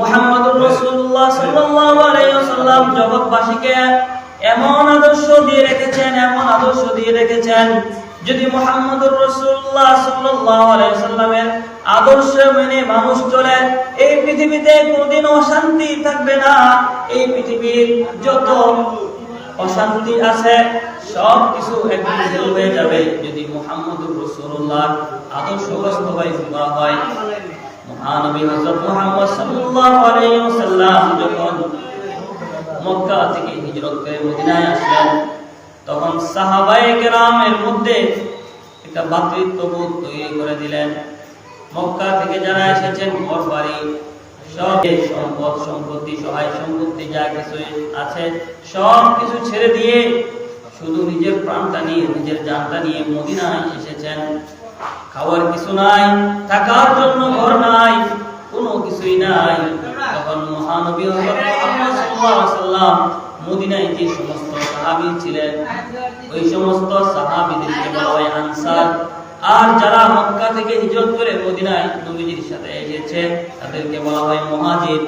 মুহাম্মদুর রাসূলুল্লাহ সাল্লাল্লাহু আলাইহি ওয়াসাল্লাম জগৎবাসীকে এমন আদর্শ দিয়ে রেখেছেন, এমন আদর্শ দিয়ে রেখেছেন, যদি মুহাম্মদুর রাসূলুল্লাহ সাল্লাল্লাহু আলাইহি ওয়াসাল্লামের আদর্শ মেনে মানুষ চলে, এই পৃথিবীতে কোনোদিন অশান্তি থাকবে না। এই পৃথিবীর যত অশান্তি আছে, সব কিছু একদিন হয়ে যাবে। যদি মুহাম্মদুর রাসূলুল্লাহ আদর্শ বাস্তবায়িত করা হয় মহানবী মক্কা থেকে হিজরত মদিনায় আসলেন, তখন সাহাবায়ে কেরামের মধ্যে একটা ভ্রাতৃত্ববোধ তৈরি করে দিলেন। মক্কা থেকে যারা এসেছেন, ঘর বাড়ি, সব সম্পদ, সম্পত্তি, সহায় সম্পত্তি, যা কিছু আছে, সব কিছু ছেড়ে দিয়ে শুধু নিজের প্রাণটা নিয়ে, নিজের জানটা নিয়ে মদিনায় এসেছেন। খাওয়ার কিছু নাই, থাকার জন্য ঘর নাই, কোনো কিছুই নাই। তখন মহানবী মুহাম্মদ সাল্লাম মদিনায় যে সমস্ত সাহাবী ছিলেন, ওই সমস্ত সাহাবীদেরকে বলা আনসার। আর যারা মক্কা থেকে হিজরত করে মদিনায় নবীজির সাথে এসেছে, তাদেরকে বলা হয় মুহাজির।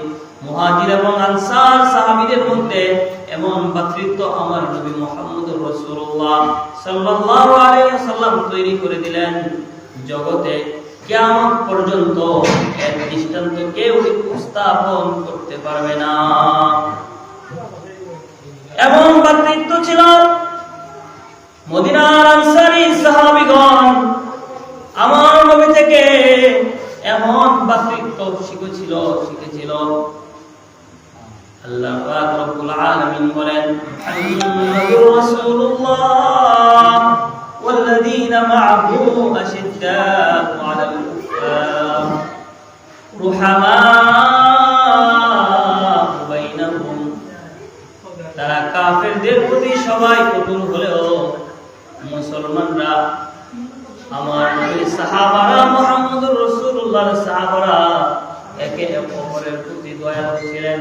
মুহাজির এবং আনসার সাহাবিদের মধ্যে এমন ভ্রাতৃত্ব আমার নবী মুহাম্মদুর রাসূলুল্লাহ সাল্লাল্লাহু তৈরি করে দিলেন জগতে কিয়ামত পর্যন্ত এর দৃষ্টান্ত কেউ উপস্থাপন করতে পারবে না। এমন ভ্রাতৃত্ব ছিল মদিনার আমার নবী থেকে এমন ভ্রাতৃত্ব শিখেছিল শিখেছিল। আল্লাহ পাক রব্বুল আলামিন বলেন মুহাম্মাদুর রাসূলুল্লাহ ওয়াল্লাযীনা মা'হু আশিদ্দাউ আলাল কুফার রুহামাউ বাইনাহুম। তারা কাফেরদের প্রতি সবাই কঠোর হলেও মুসলমানরা, আমার নবীর সাহাবারা, মুহাম্মদুর রাসূলুল্লাহর সাহাবারা একে অপরের প্রতি দয়া ছিলেন।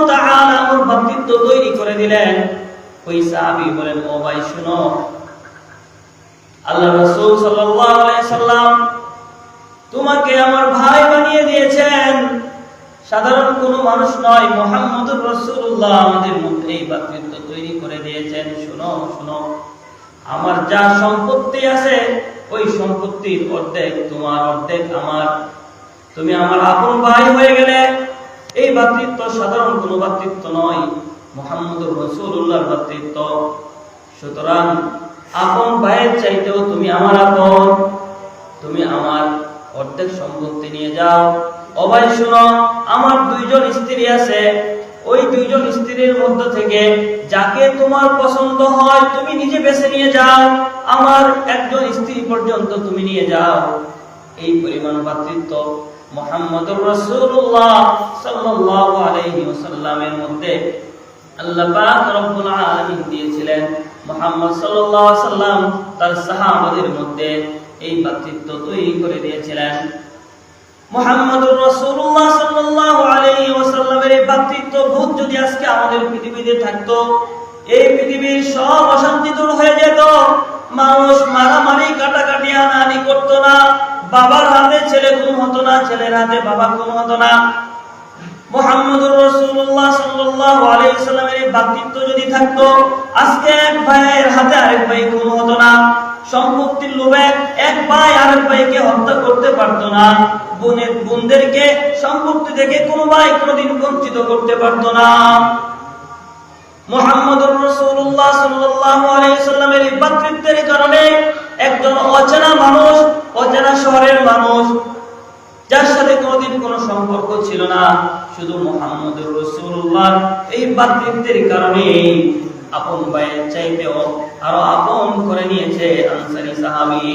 তৈরি করে দিলেন। ওই সাহাবী বলেন, ও ভাই, শুনো। আল্লাহ রাসূল সাল্লাল্লাহু আলাইহি সাল্লাম তোমাকে আমার ভাই বানিয়ে দিয়েছেন। সাধারণ কোনো মানুষ নয়, মোহাম্মদুর রাসূলুল্লাহ আমাদের মধ্যে এই ভ্রাতৃত্ব তৈরি করে দিয়েছেন। শুনো শুনো। আমার যা সম্পত্তি আছে, ওই সম্পত্তির অর্ধেক তোমার, অর্ধেক আমার। তুমি আমার আপন ভাই হয়ে গেলে এই ভ্রাতৃত্ব সাধারণ কোনো ভ্রাতৃত্ব নয়। মোহাম্মদুর রাসূলুল্লাহর ভ্রাতৃত্ব সুতরাং আপন ভাইয়ের চাইতেও তুমি আমার আপন। তুমি আমার অর্ধেক সম্পত্তি নিয়ে যাও। অবাই শুনো, আমার দুইজন স্ত্রী আছে। ওই দুইজন স্ত্রীর মধ্য থেকে যাকে তোমার পছন্দ হয়, তুমি নিজে বেছে নিয়ে যাও। আমার একজন স্ত্রী পর্যন্ত তুমি নিয়ে যাও। এই পরিমাণ ভ্রাতৃত্ব মোহাম্মদুর রাসূলুল্লাহ সাল্লাল্লাহু আলাইহি ওয়াসাল্লামের মধ্যে আমাদের পৃথিবীতে থাকতো, এই পৃথিবীর সব অশান্তি দূর হয়ে যেত। মানুষ মারামারি কাটাকাটি আনানি করতো না। বাবার হাতে ছেলে খুন হতো না, ছেলের হাতে বাবা খুন হতো না। মুহাম্মদুর রাসূলুল্লাহ সাল্লাল্লাহু আলাইহি সাল্লামের এই যদি থাকতো, আজকে এক ভাইয়ের হাতে আরেক ভাই খুন হতো না। সম্পত্তির লোভে এক ভাই আরেক ভাইকে হত্যা করতে পারতো না। বোনের বোনদেরকে সম্পত্তি থেকে কোনো ভাই কোনোদিন বঞ্চিত করতে পারতো না। মুহাম্মদুর রাসূলুল্লাহ সাল্লাল্লাহু আলাইহি সাল্লামের এই ভ্রাতৃত্বের কারণে একজন অচেনা মানুষ, অচেনা শহরের মানুষ যার সাথে কোনোদিন কোনো সম্পর্ক ছিল না, শুধু মোহাম্মদ রসুল্লাহ এই বাতৃত্বের কারণে আপন ভাইয়ের চাইতেও আরও আপন করে নিয়েছে আনসারি সাহাবী।